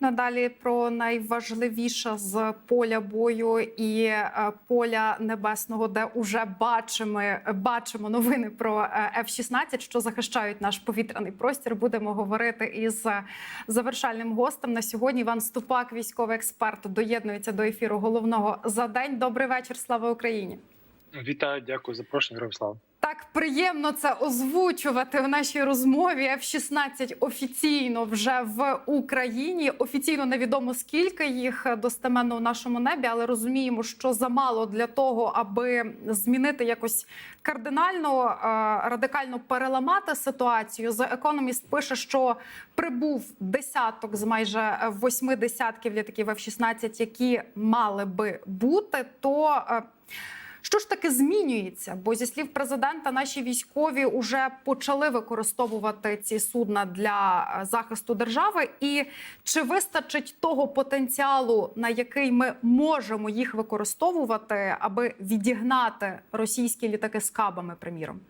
Надалі про найважливіше з поля бою і е, поля небесного, де уже бачимо, бачимо новини про е, F-16, що захищають наш повітряний простір. Будемо говорити із е, завершальним гостем на сьогодні. Іван Ступак, військовий експерт, доєднується до ефіру головного за день. Добрий вечір. Слава Україні! Вітаю, дякую за запрошення, Ярослав. Так приємно це озвучувати в нашій розмові. F-16 офіційно вже в Україні. Офіційно невідомо скільки їх достеменно в нашому небі, але розуміємо, що замало для того, аби змінити якось кардинально е, радикально переламати ситуацію. The Economist пише, що прибув десяток з майже восьми десятків літаків F-16, які мали би бути. То е, що ж таки змінюється? Бо зі слів президента, наші військові вже почали використовувати ці судна для е, захисту держави. І чи вистачить того потенціалу, на який ми можемо їх використовувати, аби відігнати російські літаки з кабами, приміром?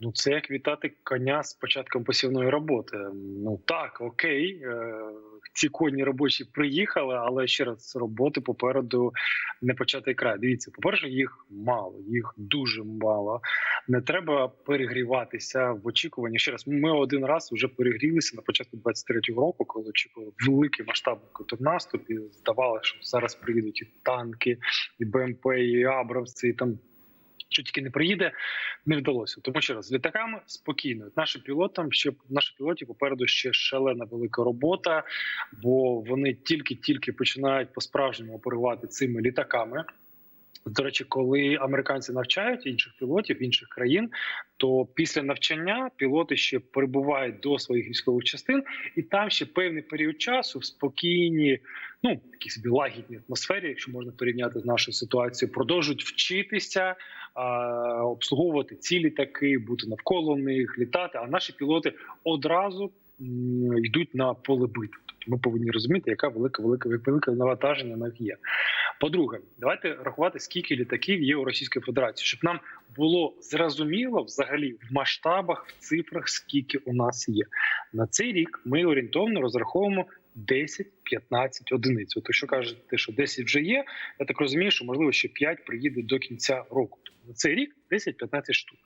Ну, це як вітати коня з початком посівної роботи. Ну так, окей, е, ці коні робочі приїхали, але ще раз роботи попереду не початий край. Дивіться, по перше, їх мало, їх дуже мало. Не треба перегріватися в очікуванні. Ще раз, ми один раз вже перегрілися на початку 23-го року, коли очікували великий масштабний контрнаступ, і здавалося, що зараз приїдуть і танки, і БМП, і Абрамси, і там. Що тільки не приїде, не вдалося. Тому ще раз з літаками спокійно. Нашим пілотам ще наші пілоті попереду ще шалена велика робота, бо вони тільки-тільки починають по справжньому оперувати цими літаками. До речі, коли американці навчають інших пілотів інших країн, то після навчання пілоти ще перебувають до своїх військових частин, і там ще певний період часу в спокійній, ну такій собі лагідній атмосфері, якщо можна порівняти з нашою ситуацією, продовжують вчитися обслуговувати ці літаки, бути навколо них, літати. А наші пілоти одразу йдуть на поле битви. Тобто ми повинні розуміти, яка велика, велика, велике навантаження на них є. По-друге, давайте рахувати, скільки літаків є у Російської Федерації, щоб нам було зрозуміло взагалі в масштабах, в цифрах, скільки у нас є. На цей рік ми орієнтовно розраховуємо 10-15 одиниць. От якщо кажете, що 10 вже є, я так розумію, що можливо ще 5 приїде до кінця року. Тобто на цей рік 10-15 штук.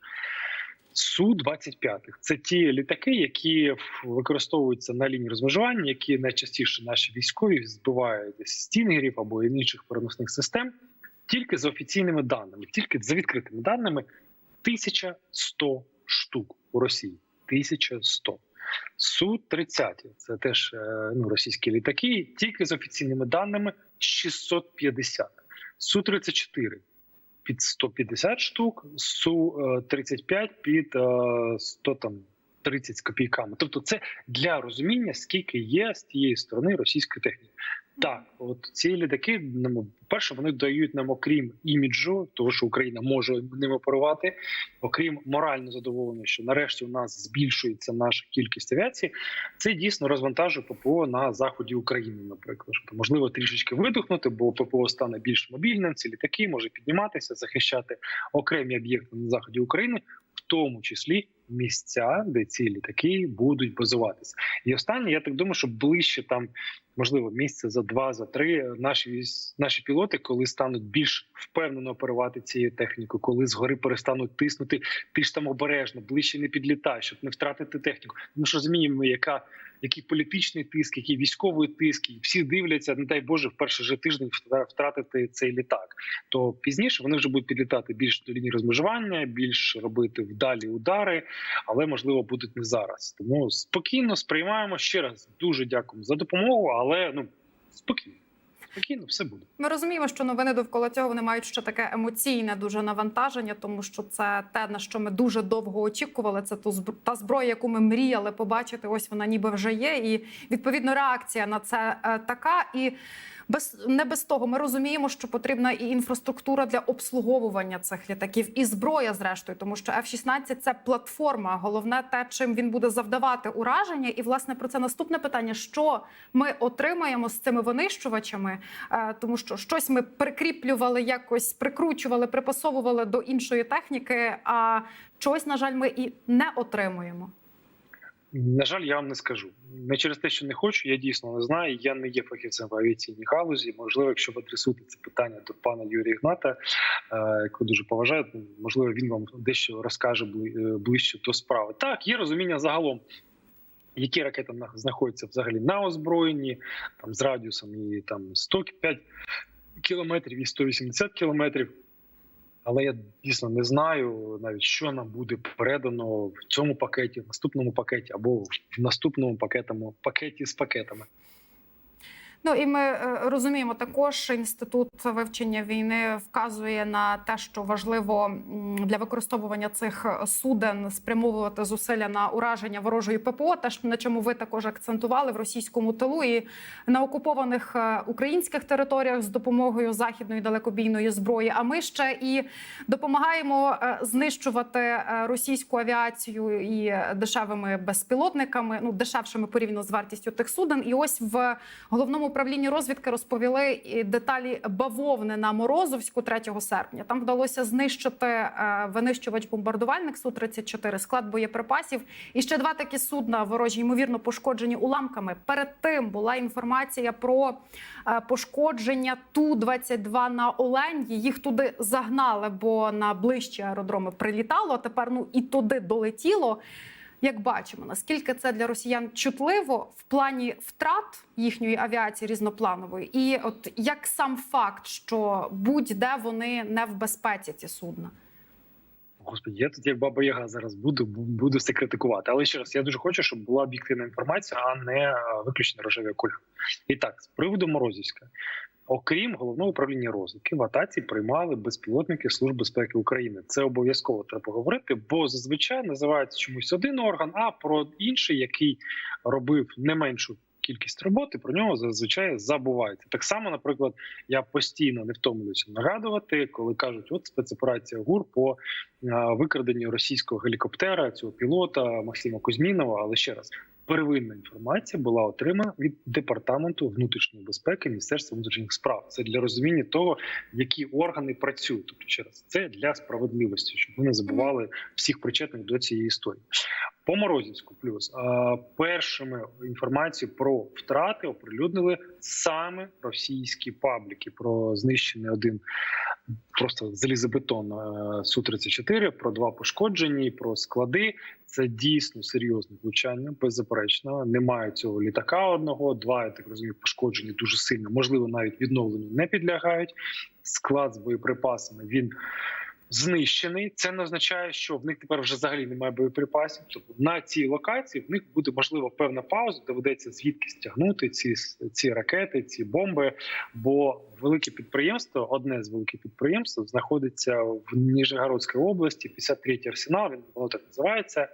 Су 25 це ті літаки, які використовуються на лінії розмежування, які найчастіше наші військові збивають десь стінгерів або інших переносних систем, тільки за офіційними даними, тільки за відкритими даними 1100 штук у Росії. 1100. су 30 це теж е, ну, російські літаки, тільки з офіційними даними 650. су 34 під 150 штук, су 35 під е, 100 там 30 з копійками. Тобто, це для розуміння, скільки є з тієї сторони російської техніки. Так, от ці літаки, ну, перше, вони дають нам, окрім іміджу, того що Україна може ними оперувати, окрім морально задоволення, що нарешті у нас збільшується наша кількість авіації. Це дійсно розвантажує ППО на заході України, наприклад. Що, можливо, трішечки видихнути, бо ППО стане більш мобільним. Ці літаки може підніматися, захищати окремі об'єкти на заході України, в тому числі місця, де ці літаки будуть базуватися. І останнє, я так думаю, що ближче там можливо місце за два, за три. Наші наші пілоти, коли стануть більш впевнено оперувати цією технікою, коли згори перестануть тиснути, ти ж там обережно, ближче не підлітай, щоб не втратити техніку. Тому що розуміємо, яка який політичний тиск, який військовий тиск, і всі дивляться, не дай Боже, в перший же тиждень втратити цей літак. То пізніше вони вже будуть підлітати більш до лінії розмежування, більш робити вдалі удари, але можливо будуть не зараз. Тому спокійно сприймаємо ще раз. Дуже дякуємо за допомогу, але ну спокійно. Спокійно, все буде. Ми розуміємо, що новини довкола цього вони мають ще таке емоційне дуже навантаження, тому що це те, на що ми дуже довго очікували. Це та зброя, яку ми мріяли побачити. Ось вона ніби вже є. І відповідно реакція на це е, така. І без не без того ми розуміємо, що потрібна і інфраструктура для обслуговування цих літаків, і зброя, зрештою, тому що F-16 – це платформа. Головне те, чим він буде завдавати ураження. І власне про це наступне питання: що ми отримаємо з цими винищувачами, Е, тому що щось ми прикріплювали, якось прикручували, припасовували до іншої техніки. А щось, на жаль, ми і не отримуємо. На жаль, я вам не скажу. Не через те, що не хочу, я дійсно не знаю. Я не є фахівцем в авіаційній галузі. Можливо, якщо ви адресуєте це питання до пана Юрія Ігната, е, якого дуже поважаю, ну, можливо, він вам дещо розкаже е, ближче до справи. Так, є розуміння загалом. Які ракети знаходяться взагалі на озброєнні, там з радіусом і там 105 кілометрів і 180 кілометрів. Але я дійсно не знаю навіть, що нам буде передано в цьому пакеті, в наступному пакеті або в наступному пакетому пакеті з пакетами. Ну і ми е, розуміємо, також інститут вивчення війни вказує на те, що важливо для використовування цих суден спрямовувати зусилля на ураження ворожої ППО. Те, на чому ви також акцентували в російському тилу і на окупованих е, українських територіях з допомогою західної далекобійної зброї. А ми ще і допомагаємо е, знищувати російську авіацію і дешевими безпілотниками, ну дешевшими порівняно з вартістю тих суден. І ось в головному управлінні розвідки розповіли деталі бавовни на Морозовську 3 серпня. Там вдалося знищити е, винищувач бомбардувальник су 34 склад боєприпасів. І ще два такі судна ворожі ймовірно пошкоджені уламками. Перед тим була інформація про е, пошкодження ту 22 на Оленді. Їх туди загнали, бо на ближчі аеродроми прилітало. Тепер ну і туди долетіло. Як бачимо, наскільки це для росіян чутливо в плані втрат їхньої авіації різнопланової, і от як сам факт, що будь-де вони не в безпеці, ці судна. Господи, я тут як баба Яга зараз буду буду це критикувати. Але ще раз, я дуже хочу, щоб була об'єктивна інформація, а не виключно рожеві окуляри. І так, з приводу Морозівська. Окрім головного управління розвідки, в атаці приймали безпілотники Служби безпеки України. Це обов'язково треба говорити, бо зазвичай називається чомусь один орган, а про інший, який робив не меншу кількість роботи, про нього зазвичай забувається. Так само, наприклад, я постійно не втомлююся нагадувати, коли кажуть, от спецоперація ГУР по е, викраденню російського гелікоптера, цього пілота Максима Кузьмінова. Але ще раз. Первинна інформація була отримана від департаменту внутрішньої безпеки Міністерства внутрішніх справ. Це для розуміння того, які органи працюють. Тобто, ще раз, це для справедливості, щоб ви не забували всіх причетних до цієї історії. По Морозівську плюс першими інформацію про втрати оприлюднили саме російські пабліки про знищений один просто залізобетон су 34 про два пошкоджені, про склади. Це дійсно серйозне влучання, беззаперечно. Немає цього літака одного, два я так розумію, пошкоджені дуже сильно. Можливо, навіть відновленню не підлягають. Склад з боєприпасами він знищений. Це не означає, що в них тепер вже взагалі немає боєприпасів. Тобто на цій локації в них буде можливо певна пауза, доведеться звідки стягнути ці, ці ракети, ці бомби. Бо велике підприємство, одне з великих підприємств, знаходиться в Ніжегородській області. 53-й арсенал. Він воно так називається.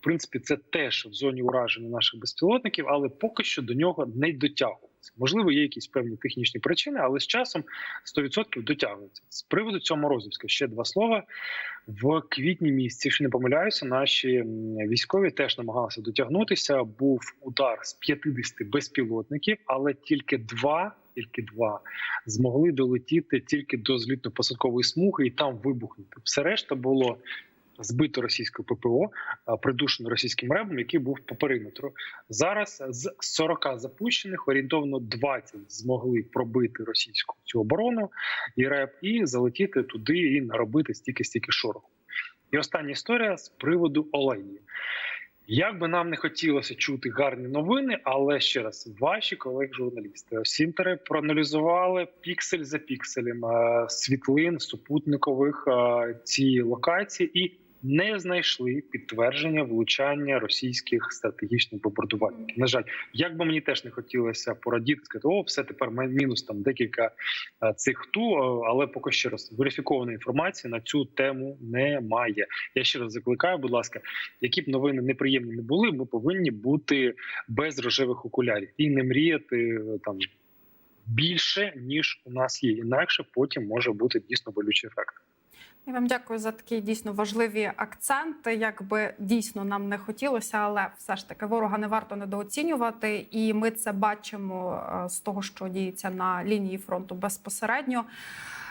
В принципі, це теж в зоні ураження наших безпілотників, але поки що до нього не дотягується. Можливо, є якісь певні технічні причини, але з часом 100% дотягується. З приводу цього Морозівська ще два слова. В квітні місяці, якщо не помиляюся, наші військові теж намагалися дотягнутися. Був удар з 50 безпілотників, але тільки два. Тільки два змогли долетіти тільки до злітно-посадкової смуги і там вибухнути. Все решта було збито російською ППО, придушено російським ребом, який був по периметру. Зараз з 40 запущених орієнтовно 20 змогли пробити російську цю оборону і реп, і залетіти туди і наробити стільки стільки шороху. І остання історія з приводу Олені. Як би нам не хотілося чути гарні новини, але ще раз, ваші колеги-журналісти Сінтери проаналізували піксель за пікселем е, світлин супутникових е, цієї локації і не знайшли підтвердження влучання російських стратегічних бомбардувальників. На жаль, як би мені теж не хотілося порадіти, сказати, о, все тепер мінус там декілька е, цих ту, е, але поки ще раз верифікованої інформації на цю тему немає. Я ще раз закликаю, будь ласка, які б новини неприємні не були, ми повинні бути без рожевих окулярів і не мріяти е, там більше ніж у нас є. Інакше потім може бути дійсно болючий ефект. Я вам дякую за такі дійсно важливі акценти. Якби дійсно нам не хотілося, але все ж таки ворога не варто недооцінювати, і ми це бачимо е, з того, що діється на лінії фронту безпосередньо.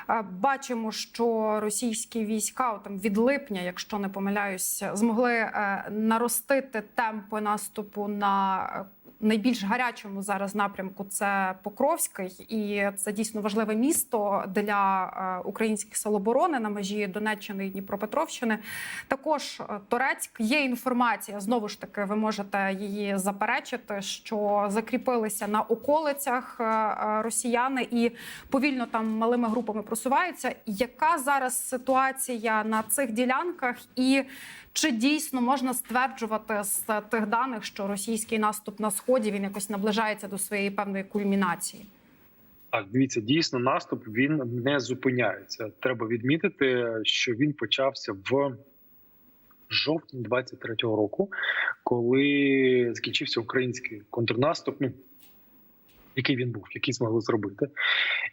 Е, Бачимо, що російські війська там від липня, якщо не помиляюсь, змогли е, наростити темпи наступу на найбільш гарячому зараз напрямку. Це Покровський, і це дійсно важливе місто для е, українських сил оборони на межі Донеччини і Дніпропетровщини. Також е, Торецьк є інформація. Знову ж таки, ви можете її заперечити, що закріпилися на околицях е, росіяни і повільно там малими групами просуваються. Яка зараз ситуація на цих ділянках, і чи дійсно можна стверджувати з тих даних, що російський наступ на сході він якось наближається до своєї певної кульмінації? Так, дивіться, дійсно, наступ він не зупиняється. Треба відмітити, що він почався в жовтні 23-го року, коли закінчився український контрнаступ. Ну який він був, який змогли зробити,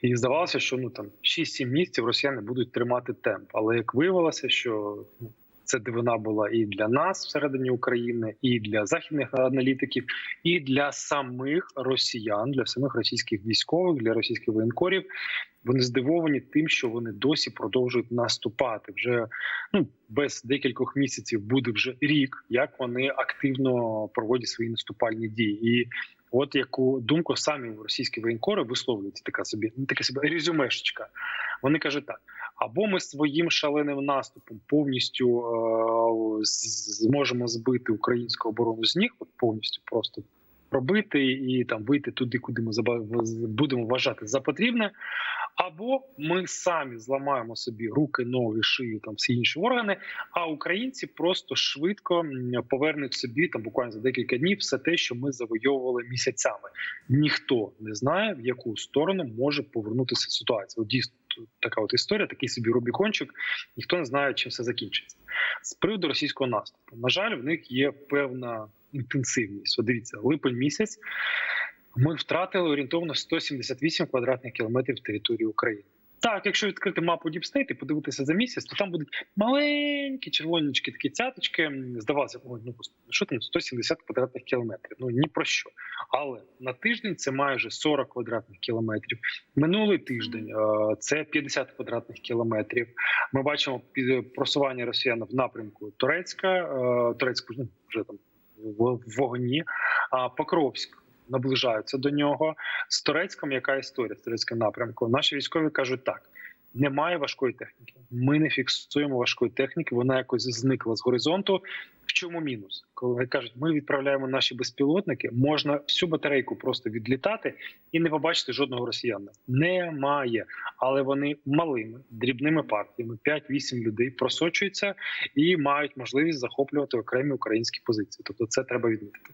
і здавалося, що ну там 6-7 місяців росіяни будуть тримати темп. Але як виявилося, що ну, це дивина була і для нас всередині України, і для західних аналітиків, і для самих росіян, для самих російських військових, для російських воєнкорів. Вони здивовані тим, що вони досі продовжують наступати. Вже ну без декількох місяців буде вже рік, як вони активно проводять свої наступальні дії. І от яку думку самі російські воєнкори висловлюють така собі, таке собі резюмешечка. Вони кажуть так. Або ми своїм шаленим наступом повністю е- зможемо збити українську оборону з ніг, от повністю просто пробити і там вийти туди, куди ми будемо вважати за потрібне. Або ми самі зламаємо собі руки, ноги, шию, там всі інші органи. А українці просто швидко повернуть собі там буквально за декілька днів все те, що ми завойовували місяцями. Ніхто не знає, в яку сторону може повернутися ситуація. От дійсно така от історія, такий собі Рубікончик. Ніхто не знає, чим все закінчиться. З приводу російського наступу. На жаль, в них є певна інтенсивність. От дивіться, липень місяць. Ми втратили орієнтовно 178 квадратних кілометрів території України. Так, якщо відкрити мапу Діпстейт і подивитися за місяць, то там будуть маленькі червонічки, такі цяточки. Здавалося, ой, ну що там 170 квадратних кілометрів. Ну ні про що. Але на тиждень це майже 40 квадратних кілометрів. Минулий тиждень це 50 квадратних кілометрів. Ми бачимо просування росіян в напрямку Турецька, Турецьку ну, вже там в вогні, а Покровськ наближаються до нього. З Турецьком яка історія з турецьким напрямком? Наші військові кажуть так: немає важкої техніки. Ми не фіксуємо важкої техніки. Вона якось зникла з горизонту. В чому мінус? Коли кажуть, ми відправляємо наші безпілотники, можна всю батарейку просто відлітати і не побачити жодного росіянина. Немає, але вони малими дрібними партіями, 5-8 людей просочуються і мають можливість захоплювати окремі українські позиції. Тобто, це треба відмітити.